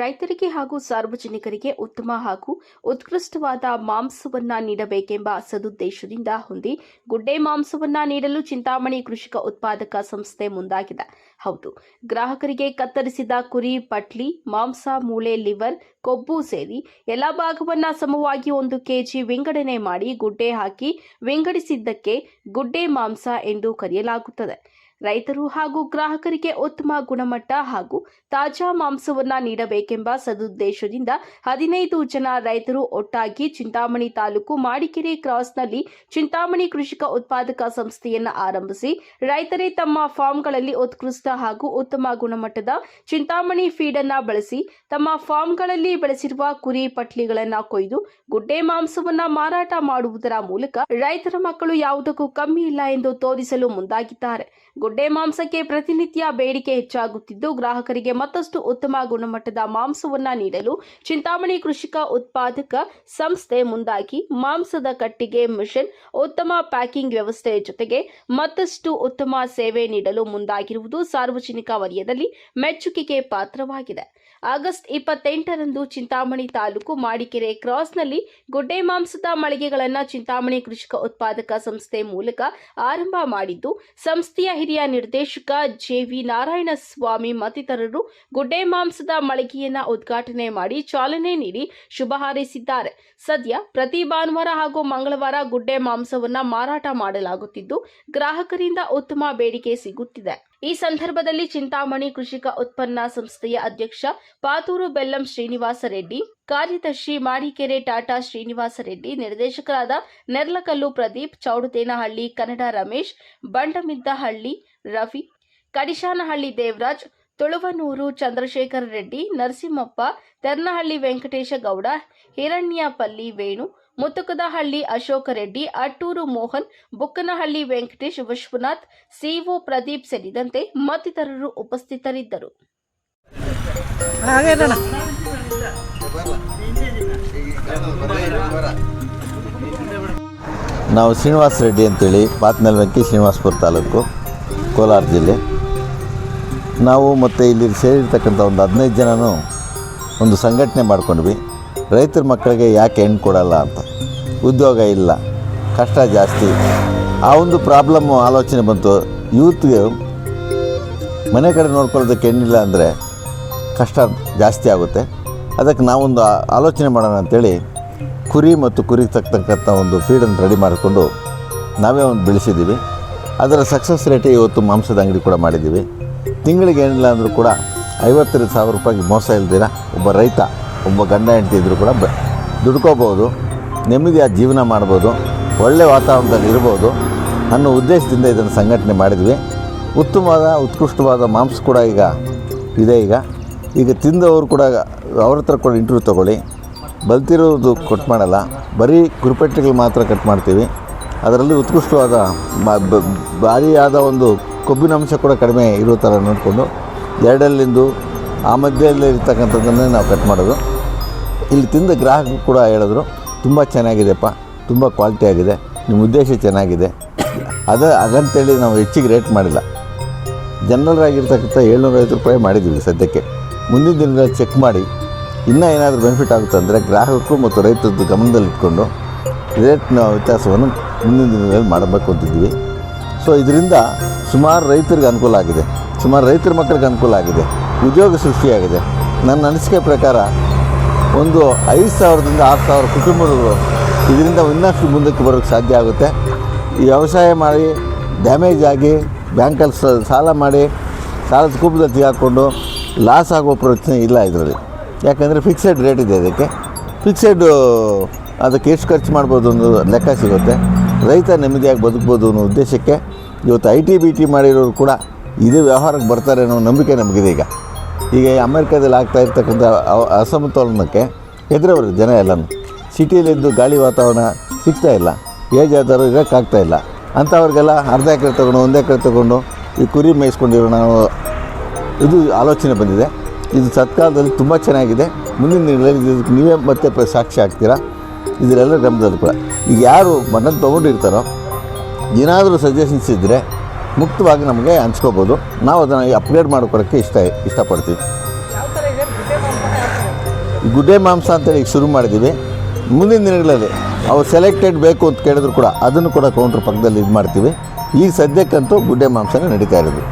ರೈತರಿಗೆ ಹಾಗೂ ಸಾರ್ವಜನಿಕರಿಗೆ ಉತ್ತಮ ಹಾಗೂ ಉತ್ಕೃಷ್ಟವಾದ ಮಾಂಸವನ್ನ ನೀಡಬೇಕೆಂಬ ಸದುದ್ದೇಶದಿಂದ ಹೊಂದಿ ಗುಡ್ಡೆ ಮಾಂಸವನ್ನ ನೀಡಲು ಚಿಂತಾಮಣಿ ಕೃಷಿಕ ಉತ್ಪಾದಕ ಸಂಸ್ಥೆ ಮುಂದಾಗಿದೆ. ಹೌದು, ಗ್ರಾಹಕರಿಗೆ ಕತ್ತರಿಸಿದ ಕುರಿ, ಪಟ್ಲಿ, ಮಾಂಸ, ಮೂಳೆ, ಲಿವರ್, ಕೊಬ್ಬು ಸೇರಿ ಎಲ್ಲ ಭಾಗವನ್ನ ಸಮವಾಗಿ ಒಂದು ಕೆಜಿ ವಿಂಗಡಣೆ ಮಾಡಿ ಗುಡ್ಡೆ ಹಾಕಿ ವಿಂಗಡಿಸಿದ್ದಕ್ಕೆ ಗುಡ್ಡೆ ಮಾಂಸ ಎಂದು ಕರೆಯಲಾಗುತ್ತದೆ. ರೈತರು ಹಾಗೂ ಗ್ರಾಹಕರಿಗೆ ಉತ್ತಮ ಗುಣಮಟ್ಟ ಹಾಗೂ ತಾಜಾ ಮಾಂಸವನ್ನ ನೀಡಬೇಕೆಂಬ ಸದುದ್ದೇಶದಿಂದ ಹದಿನೈದು ಜನ ರೈತರು ಒಟ್ಟಾಗಿ ಚಿಂತಾಮಣಿ ತಾಲೂಕು ಮಾಡಿಕೆರೆ ಕ್ರಾಸ್ನಲ್ಲಿ ಚಿಂತಾಮಣಿ ಕೃಷಿಕ ಉತ್ಪಾದಕ ಸಂಸ್ಥೆಯನ್ನ ಆರಂಭಿಸಿ ರೈತರೇ ತಮ್ಮ ಫಾರ್ಮ್ಗಳಲ್ಲಿ ಉತ್ಕೃಷ್ಟ ಹಾಗೂ ಉತ್ತಮ ಗುಣಮಟ್ಟದ ಚಿಂತಾಮಣಿ ಫೀಡ್ ಅನ್ನ ಬಳಸಿ ತಮ್ಮ ಫಾರ್ಮ್ಗಳಲ್ಲಿ ಬೆಳೆಸಿರುವ ಕುರಿ ಪಟ್ಲಿಗಳನ್ನ ಕೊಯ್ದು ಗುಡ್ಡೆ ಮಾಂಸವನ್ನ ಮಾರಾಟ ಮಾಡುವುದರ ಮೂಲಕ ರೈತರ ಮಕ್ಕಳು ಯಾವುದಕ್ಕೂ ಕಮ್ಮಿ ಇಲ್ಲ ಎಂದು ತೋರಿಸಲು ಮುಂದಾಗಿದ್ದಾರೆ. ಗುಡ್ಡೆ ಮಾಂಸಕ್ಕೆ ಪ್ರತಿನಿತ್ಯ ಬೇಡಿಕೆ ಹೆಚ್ಚಾಗುತ್ತಿದ್ದು, ಗ್ರಾಹಕರಿಗೆ ಮತ್ತಷ್ಟು ಉತ್ತಮ ಗುಣಮಟ್ಟದ ಮಾಂಸವನ್ನ ನೀಡಲು ಚಿಂತಾಮಣಿ ಕೃಷಿಕ ಉತ್ಪಾದಕ ಸಂಸ್ಥೆ ಮುಂದಾಗಿ ಮಾಂಸದ ಕಟ್ಟಿಗೆ ಮಿಷನ್ ಉತ್ತಮ ಪ್ಯಾಕಿಂಗ್ ವ್ಯವಸ್ಥೆ ಜೊತೆಗೆ ಮತ್ತಷ್ಟು ಉತ್ತಮ ಸೇವೆ ನೀಡಲು ಮುಂದಾಗಿರುವುದು ಸಾರ್ವಜನಿಕ ವಲಯದಲ್ಲಿ ಮೆಚ್ಚುಗೆಗೆ ಪಾತ್ರವಾಗಿದೆ. ಆಗಸ್ಟ್ ಇಪ್ಪತ್ತೆಂಟರಂದು ಚಿಂತಾಮಣಿ ತಾಲೂಕು ಮಾಡಿಕೆರೆ ಕ್ರಾಸ್ನಲ್ಲಿ ಗುಡ್ಡೆ ಮಾಂಸದ ಮಳಿಗೆಗಳನ್ನು ಚಿಂತಾಮಣಿ ಕೃಷಿಕ ಉತ್ಪಾದಕ ಸಂಸ್ಥೆ ಮೂಲಕ ಆರಂಭ ಮಾಡಿದ್ದು, ಸಂಸ್ಥೆಯ ಹಿರಿಯ ನಿರ್ದೇಶಕ ಜೆವಿ ನಾರಾಯಣಸ್ವಾಮಿ ಮತ್ತಿತರರು ಗುಡ್ಡೆ ಮಾಂಸದ ಮಳಿಗೆಯನ್ನ ಉದ್ಘಾಟನೆ ಮಾಡಿ ಚಾಲನೆ ನೀಡಿ ಶುಭ ಹಾರೈಸಿದ್ದಾರೆ. ಸದ್ಯ ಪ್ರತಿ ಭಾನುವಾರ ಹಾಗೂ ಮಂಗಳವಾರ ಗುಡ್ಡೆ ಮಾಂಸವನ್ನ ಮಾರಾಟ ಮಾಡಲಾಗುತ್ತಿದ್ದು, ಗ್ರಾಹಕರಿಂದ ಉತ್ತಮ ಬೇಡಿಕೆ ಸಿಗುತ್ತಿದೆ. ಈ ಸಂದರ್ಭದಲ್ಲಿ ಚಿಂತಾಮಣಿ ಕೃಷಿಕ ಉತ್ಪನ್ನ ಸಂಸ್ಥೆಯ ಅಧ್ಯಕ್ಷ ಪಾತೂರು ಬೆಲ್ಲಂ ಶ್ರೀನಿವಾಸ ರೆಡ್ಡಿ, ಕಾರ್ಯದರ್ಶಿ ಮಾಡಿಕೆರೆ ಟಾಟಾ ಶ್ರೀನಿವಾಸ ರೆಡ್ಡಿ, ನಿರ್ದೇಶಕರಾದ ನೆರ್ಲಕಲ್ಲು ಪ್ರದೀಪ್, ಚೌಡತೇನಹಳ್ಳಿ ಕನ್ನಡ ರಮೇಶ್, ಬಂಡಮಿದ್ದಹಳ್ಳಿ ರವಿ, ಕಡಿಶಾನಹಳ್ಳಿ ದೇವರಾಜ್, ತುಳುವನೂರು ಚಂದ್ರಶೇಖರ ರೆಡ್ಡಿ, ನರಸಿಂಹಪ್ಪ, ತೆರ್ನಹಳ್ಳಿ ವೆಂಕಟೇಶ ಗೌಡ, ಹಿರಣ್ಯಪಲ್ಲಿ ವೇಣು ಮುತ್ತುಕದಹಳ್ಳಿ ಅಶೋಕ ರೆಡ್ಡಿ ಅಟ್ಟೂರು ಮೋಹನ್ ಬುಕ್ಕನಹಳ್ಳಿ ವೆಂಕಟೇಶ್ ವಿಶ್ವನಾಥ್ ಸಿಒ ಪ್ರದೀಪ್ ಸೇರಿದಂತೆ ಮತ್ತಿತರರು ಉಪಸ್ಥಿತರಿದ್ದರು. ನಾವು ಶ್ರೀನಿವಾಸ ರೆಡ್ಡಿ ಅಂತೇಳಿ ಪಾತ್ನಲ್ವೆಂಕಿ ಶ್ರೀನಿವಾಸಪುರ ತಾಲೂಕು ಕೋಲಾರ ಜಿಲ್ಲೆ. ನಾವು ಮತ್ತು ಇಲ್ಲಿ ಸೇರಿರ್ತಕ್ಕಂಥ ಒಂದು ಹದಿನೈದು ಜನನೂ ಒಂದು ಸಂಘಟನೆ ಮಾಡ್ಕೊಂಡ್ವಿ. ರೈತರ ಮಕ್ಕಳಿಗೆ ಯಾಕೆ ಹೆಣ್ಣು ಕೊಡಲ್ಲ ಅಂತ? ಉದ್ಯೋಗ ಇಲ್ಲ, ಕಷ್ಟ ಜಾಸ್ತಿ. ಆ ಒಂದು ಪ್ರಾಬ್ಲಮ್ಮು ಆಲೋಚನೆ ಬಂತು. ಯೂತ್ಗೆ ಮನೆ ಕಡೆ ನೋಡ್ಕೊಳ್ಳೋದಕ್ಕೆ ಹೆಣ್ಣಿಲ್ಲ ಅಂದರೆ ಕಷ್ಟ ಜಾಸ್ತಿ ಆಗುತ್ತೆ. ಅದಕ್ಕೆ ನಾವೊಂದು ಆಲೋಚನೆ ಮಾಡೋಣ ಅಂತೇಳಿ ಕುರಿ ಮತ್ತು ಕುರಿಗೆ ತಕ್ಕಂಥ ಒಂದು ಫೀಡನ್ನು ರೆಡಿ ಮಾಡಿಕೊಂಡು ನಾವೇ ಒಂದು ಬೆಳೆಸಿದ್ದೀವಿ. ಅದರ ಸಕ್ಸಸ್ ರೇಟೇ ಇವತ್ತು ಮಾಂಸದ ಅಂಗಡಿ ಕೂಡ ಮಾಡಿದ್ದೀವಿ. ತಿಂಗಳಿಗೆ ಏನಿಲ್ಲ ಅಂದರೂ ಕೂಡ ಐವತ್ತೈದು ಸಾವಿರ ರೂಪಾಯಿಗೆ ಮೋಸ ಇಲ್ದಿರ ಒಬ್ಬ ರೈತ. ಒಬ್ಬ ಗಂಡ ಹೆಂಡತಿ ಇದ್ದರೂ ಕೂಡ ಬ ದುಡ್ಕೋಬೋದು ಆ ಜೀವನ ಮಾಡ್ಬೋದು ಒಳ್ಳೆಯ ವಾತಾವರಣದಲ್ಲಿ ಇರ್ಬೋದು ಅನ್ನೋ ಉದ್ದೇಶದಿಂದ ಇದನ್ನು ಸಂಘಟನೆ ಮಾಡಿದ್ವಿ. ಉತ್ತಮವಾದ, ಉತ್ಕೃಷ್ಟವಾದ ಮಾಂಸ ಕೂಡ ಈಗ ಇದೆ ಈಗ. ಈಗ ತಿಂದವರು ಕೂಡ ಅವ್ರ ಹತ್ರ ಕೂಡ ಇಂಟರ್ವ್ಯೂ ತೊಗೊಳ್ಳಿ. ಬಲ್ತಿರೋದು ಕಟ್ ಮಾಡಲ್ಲ. ಬರೀ ಕುರುಪೆಟ್ಟಿಗಳು ಮಾತ್ರ ಕಟ್ ಮಾಡ್ತೀವಿ. ಅದರಲ್ಲಿ ಉತ್ಕೃಷ್ಟವಾದ ಭಾರಿಯಾದ ಒಂದು ಕೊಬ್ಬಿನ ಅಂಶ ಕೂಡ ಕಡಿಮೆ ಇರೋ ಥರ ನೋಡಿಕೊಂಡು ಎರಡಲ್ಲಿಂದು ಆ ಮಧ್ಯದಲ್ಲಿ ಇರ್ತಕ್ಕಂಥದ್ದನ್ನೇ ನಾವು ಕಟ್ ಮಾಡೋದು. ಇಲ್ಲಿ ತಿಂದ ಗ್ರಾಹಕರು ಕೂಡ ಹೇಳಿದ್ರು, ತುಂಬ ಚೆನ್ನಾಗಿದೆಪ್ಪ, ತುಂಬ ಕ್ವಾಲಿಟಿ ಆಗಿದೆ, ನಿಮ್ಮ ಉದ್ದೇಶ ಚೆನ್ನಾಗಿದೆ. ಅದ ಹಾಗಂತೇಳಿ ನಾವು ಹೆಚ್ಚಿಗೆ ರೇಟ್ ಮಾಡಿಲ್ಲ. ಜನರಲ್ ಆಗಿರ್ತಕ್ಕಂಥ ಏಳ್ನೂರೈವತ್ತು ರೂಪಾಯಿ ಮಾಡಿದ್ದೀವಿ ಸದ್ಯಕ್ಕೆ. ಮುಂದಿನ ದಿನಗಳಲ್ಲಿ ಚೆಕ್ ಮಾಡಿ, ಇನ್ನೂ ಏನಾದರೂ ಬೆನಿಫಿಟ್ ಆಗುತ್ತೆ ಅಂದರೆ ಗ್ರಾಹಕರು ಮತ್ತು ರೈತರದ್ದು ಗಮನದಲ್ಲಿಟ್ಕೊಂಡು ರೇಟ್ನ ವ್ಯತ್ಯಾಸವನ್ನು ಮುಂದಿನ ದಿನಗಳಲ್ಲಿ ಮಾಡಬೇಕು ಅಂತಿದ್ದೀವಿ. ಸೊ ಇದರಿಂದ ಸುಮಾರು ರೈತರಿಗೆ ಅನುಕೂಲ ಆಗಿದೆ. ಸುಮಾರು ರೈತರ ಮಕ್ಕಳಿಗೆ ಅನುಕೂಲ ಆಗಿದೆ. ಉದ್ಯೋಗ ಸೃಷ್ಟಿಯಾಗಿದೆ. ನನ್ನ ಅನಿಸಿಕೆ ಪ್ರಕಾರ ಒಂದು ಐದು ಸಾವಿರದಿಂದ ಆರು ಸಾವಿರ ಕುಟುಂಬಗಳು ಇದರಿಂದ ಇನ್ನಷ್ಟು ಮುಂದಕ್ಕೆ ಬರೋಕ್ಕೆ ಸಾಧ್ಯ ಆಗುತ್ತೆ. ಈ ವ್ಯವಸಾಯ ಮಾಡಿ ಡ್ಯಾಮೇಜ್ ಆಗಿ, ಬ್ಯಾಂಕಲ್ಲಿ ಸಾಲ ಮಾಡಿ, ಸಾಲದ ಕೂಪದಲ್ಲಿ ಹಾಕ್ಕೊಂಡು ಲಾಸ್ ಆಗೋ ಪ್ರಶ್ನೆ ಇಲ್ಲ ಇದರಲ್ಲಿ ಯಾಕಂದರೆ ಫಿಕ್ಸೆಡ್ ರೇಟ್ ಇದೆ ಅದಕ್ಕೆ. ಫಿಕ್ಸೆಡ್ ಅದಕ್ಕೆ ಎಷ್ಟು ಖರ್ಚು ಮಾಡ್ಬೋದು ಅನ್ನೋ ಲೆಕ್ಕ ಸಿಗುತ್ತೆ. ರೈತ ನೆಮ್ಮದಿಯಾಗಿ ಬದುಕ್ಬೋದು ಅನ್ನೋ ಉದ್ದೇಶಕ್ಕೆ ಇವತ್ತು ಐ ಟಿ ಬಿ ಟಿ ಮಾಡಿರೋರು ಕೂಡ ಇದೇ ವ್ಯವಹಾರಕ್ಕೆ ಬರ್ತಾರೆ ಅನ್ನೋ ನಂಬಿಕೆ ನಮಗಿದೆ ಈಗ. ಈಗ ಅಮೆರಿಕದಲ್ಲಿ ಆಗ್ತಾ ಇರ್ತಕ್ಕಂಥ ಅಸಮತೋಲನಕ್ಕೆ ಹೆದರವರು ಜನ ಎಲ್ಲನೂ. ಸಿಟಿಯಲ್ಲಿದ್ದು ಗಾಳಿ ವಾತಾವರಣ ಸಿಗ್ತಾ ಇಲ್ಲ. ಏಜ್ ಆದವರು ಇರೋಕ್ಕಾಗ್ತಾ ಇಲ್ಲ. ಅಂಥವ್ರಿಗೆಲ್ಲ ಅರ್ಧ ಎಕರೆ ತೊಗೊಂಡು ಒಂದು ಎಕರೆ ತೊಗೊಂಡು ಈ ಕುರಿ ಮೇಯಿಸ್ಕೊಂಡಿರೋ ನಾವು ಇದು ಆಲೋಚನೆ ಬಂದಿದೆ. ಇದು ಸತ್ಕಾಲದಲ್ಲಿ ತುಂಬ ಚೆನ್ನಾಗಿದೆ. ಮುಂದಿನ ದಿನಗಳಲ್ಲಿ ಇದಕ್ಕೆ ನೀವೇ ಮತ್ತೆ ಸಾಕ್ಷಿ ಆಗ್ತೀರಾ? ಇದರೆಲ್ಲ ಗಮನದಲ್ಲಿ ಕೂಡ. ಈಗ ಯಾರು ಮಟನ್ ತೊಗೊಂಡಿರ್ತಾರೋ, ಏನಾದರೂ ಸಜೆಷನ್ಸ್ ಇದ್ದರೆ ಮುಕ್ತವಾಗಿ ನಮಗೆ ಹಂಚ್ಕೋಬೋದು. ನಾವು ಅದನ್ನು ಅಪ್ಗ್ರೇಡ್ ಮಾಡ್ಕೊಳಕ್ಕೆ ಇಷ್ಟ, ಇಷ್ಟಪಡ್ತೀವಿ. ಗುಡ್ಡೆ ಮಾಂಸ ಅಂತೇಳಿ ಶುರು ಮಾಡಿದ್ದೀವಿ. ಮುಂದಿನ ದಿನಗಳಲ್ಲಿ ಅವ್ರು ಸೆಲೆಕ್ಟೆಡ್ ಬೇಕು ಅಂತ ಕೇಳಿದ್ರು ಕೂಡ ಅದನ್ನು ಕೂಡ ಕೌಂಟ್ರ್ ಪಕ್ಕದಲ್ಲಿ ಇದು ಮಾಡ್ತೀವಿ ಈಗ ಸದ್ಯಕ್ಕಂತೂ ಗುಡ್ಡೆ ಮಾಂಸನೇ ನಡೀತಾ ಇರೋದು.